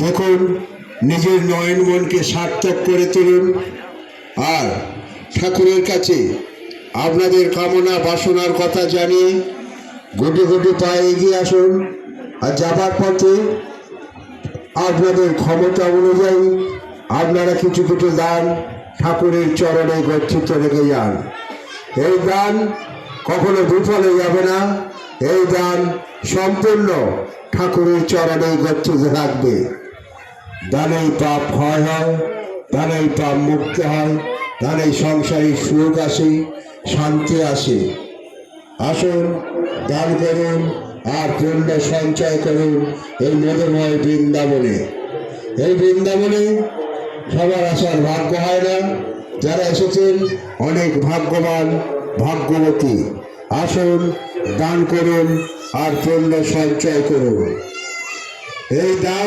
দেখুন নিজের নয়ন মনকে সার্থক করে তুলুন। আর ঠাকুরের কাছে আপনাদের কামনা বাসনার কথা জানিয়ে গুটি গুটি পায়ে এগিয়ে আসুন। আর যাবার পথে আপনাদের ক্ষমতা অনুযায়ী আপনারা কিছু কিছু দান ঠাকুরের চরণে গচ্ছিত রেখে যান। এই দান কখনো বিফলে যাবে না। এই দান সম্পূর্ণ ঠাকুরের চরণে গচ্ছিত থাকবে। দানেই পাপ ক্ষয় হয়, দানেই পাপ মুক্ত হয়, দানেই সংসারে সুখ আসে, শান্তি আসে। আসুন, দান করুন, আর পুণ্য সঞ্চয় করুন এই মধুময় বৃন্দাবনে। এই বৃন্দাবনে সবার আসার ভাগ্য হয় না। যারা এসেছেন, অনেক ভাগ্যবান, ভাগ্যবতী। আসুন, দান করুন, আর পুণ্য সঞ্চয় করুন। এই দান